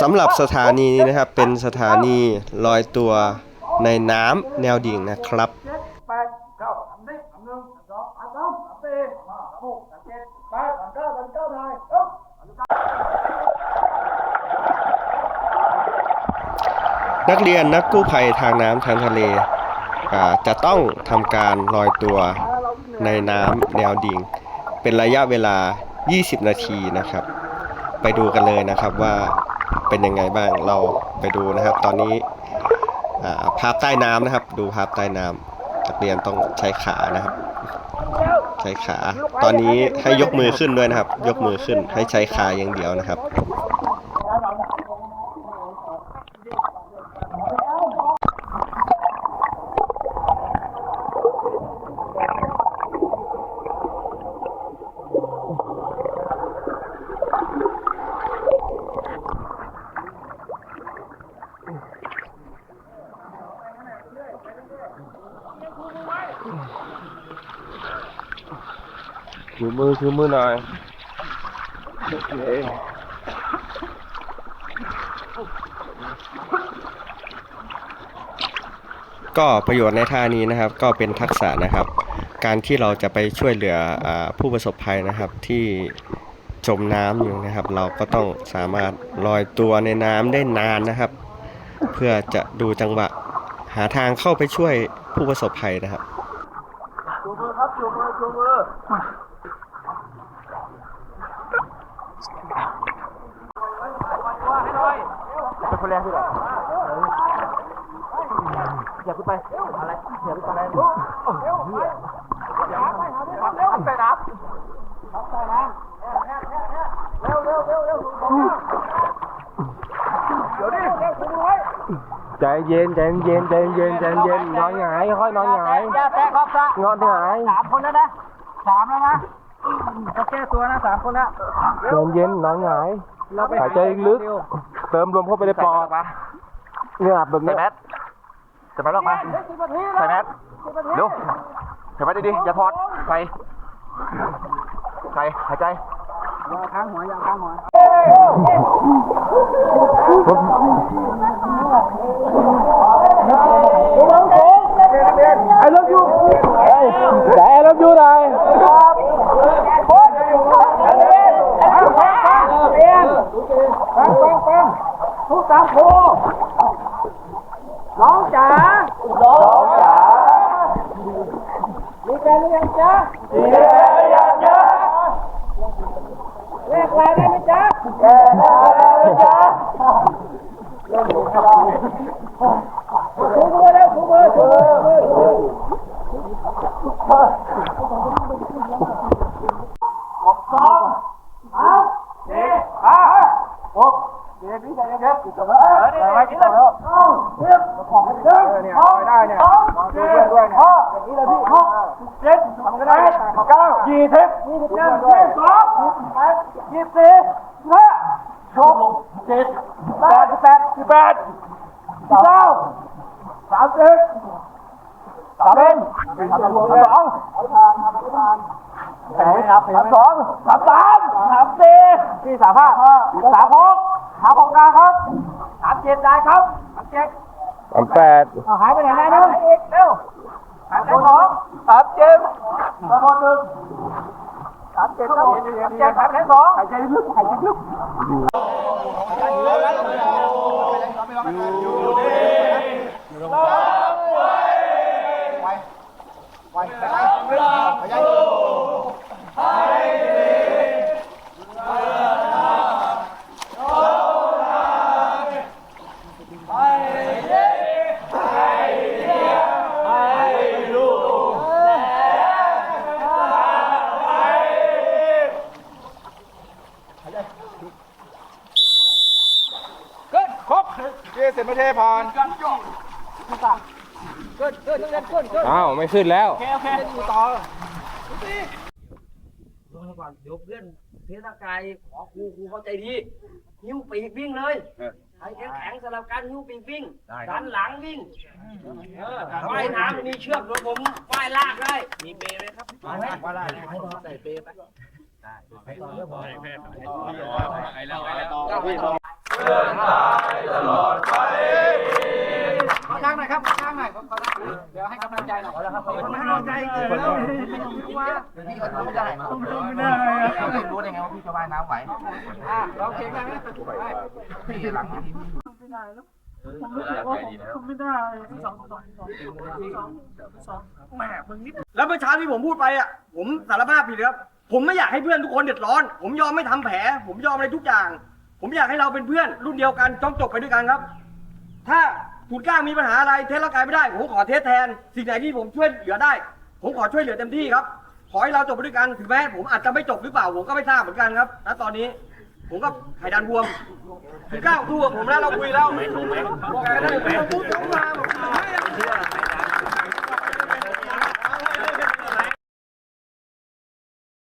สำหรับสถานีนี้นะครับ เป็นสถานีลอยตัวในน้ำแนวดิ่งนะครับ นักเรียนนักกู้ภัยทางน้ำทางทะเล จะต้องทำการลอยตัวในน้ำแนวดิ่ง เป็นระยะเวลา 20 นาทีนะครับ ไปดูกันเลยนะครับว่า เป็นยังไงบ้างเราไปดูนะครับ ตอนนี้ภาพใต้น้ำนะครับ ดูภาพใต้น้ำนักเรียนต้องใช้ขานะครับ ใช้ขา ตอนนี้ให้ยกมือขึ้นด้วยนะครับ ยกมือขึ้นให้ใช้ขาอย่างเดียวนะครับ ถือมือถือมือหน่อยก็ประโยชน์ในท่านี้นะครับก็เป็นทักษะนะครับ การที่เราจะไปช่วยเหลืออผู้ประสบภัยนะครับที่จมน้ำอยู่นะครับ เราก็ต้องสามารถลอยตัวในน้ำได้นานนะครับ เพื่อจะดูจังหวะหาทางเข้าไปช่วยผู้ประสบภัยนะครับ ลงมือมือเป็นคนแรกที่ไหนอย่าขึ้นไปอะไรอย่าขึ้นไปอะไรเร็วเร็วไปอย่าไปหาที่พักเร็วไปน้ำพักไปน้ำเร็วเร็วเร็วเร็วเดี๋ยวดิเร็วคุณไว้ ใจเย็นใจเย็นใจเย็นใจเย็นนอนหงายค่อยนอนหงายอย่าแตะขอบสระนอนหงายสามคนแล้วนะสามแล้วนะจะแก้ตัวนะสามคนแล้วใจเย็นนอนหงายหายใจลึก เติมลมเข้าไปในปอดเนี่ยแบบนี้จะไปหรอกมาใส่แมสเร็วใส่แมสดีๆอย่าถอดใส่ใส่หายใจอย่าค้างหัวอย่าค้างหัวไอ้รถยูไหนไอ้รถยูไหนทุกสามโคน้องจ๋างหัว ยังจ๊ะแลกลายได้ไหมจ๊ะแกแล้วจ๊ะถูมือแล้ว ถูมือถูมือถูมือสองสามสี่ห้าหกเดี๋ยวพี่ใจเย็นๆจบแล้วเออนี่ไว้ที่แล้วเรียบของให้เดินเก้าสิบยี่สิบเอ็ดยี่สิบสองสิบแปดยี่สิบสี่ ห้าหกเจ็ดแปดสิบแปดสิบแปดสิบเก้าสามสิบสามเอ็ดสามสองสามสามสองสามสามสามสี่สี่สามห้าสามหกสามหกได้ครับสามเจ็ดได้ครับสามเจ็ดสามแปดหายไปไหนได้นึงอีกเร็วสามสองสามเจ็ดสามหนึ่ง สามเจ็ดครับสามเจ็ดสามสองหายใจลึกหายใจลึกอ้าวไม่ขึ้นแล้วลงมาก่อนเดี๋ยวเพื่อนเทศกายขอครูครูเข้าใจดีหิ้วปีกวิ่งเลยใครแข็งแข็งสลับกันหิ้วปีกวิ่งดันหลังวิ่งเออว่ายน้ำมีเชือกเดี๋ยวผมว่ายลากได้มีเปรย์ไหมครับว่ายลากใส่เปรย์ไป ได้ไปต่อเรื่องผมไปแล้วไปแล้วข้างหน่อยครับข้างหน่อยเดี๋ยวให้กำลังใจหน่อยแล้วครับให้กำลังใจเกินแล้วว่าพี่ก็ทำไม่ได้ไม่ได้รู้ได้ไงว่าพี่จะว่ายน้ำไหวอะร้องเพลงได้ไหมพี่หลังทีมแล้วเมื่อเช้าที่ผมพูดไปอะผมสารภาพผิดครับ ผมไม่อยากให้เพื่อนทุกคนเดือดร้อน ผมยอมไม่ทำแผล ผมยอมอะไรทุกอย่าง ผมอยากให้เราเป็นเพื่อนรุ่นเดียวกันต้องจบไปด้วยกันครับ ถ้าคุณกล้ามีปัญหาอะไรเทสร่างกายไม่ได้ ผมขอเทสแทน สิ่งไหนที่ผมช่วยเหลือได้ ผมขอช่วยเหลือเต็มที่ครับ ขอให้เราจบไปด้วยกัน ถึงแม้ผมอาจจะไม่จบหรือเปล่า ผมก็ไม่ทราบเหมือนกันครับ ณ ตอนนี้ ผมก็ไข่ดันบวมคุณกล้าสู้กับผมแล้วเราคุยแล้วบอกกันได้ผมพูดตรงมาผมไม่เชื่อ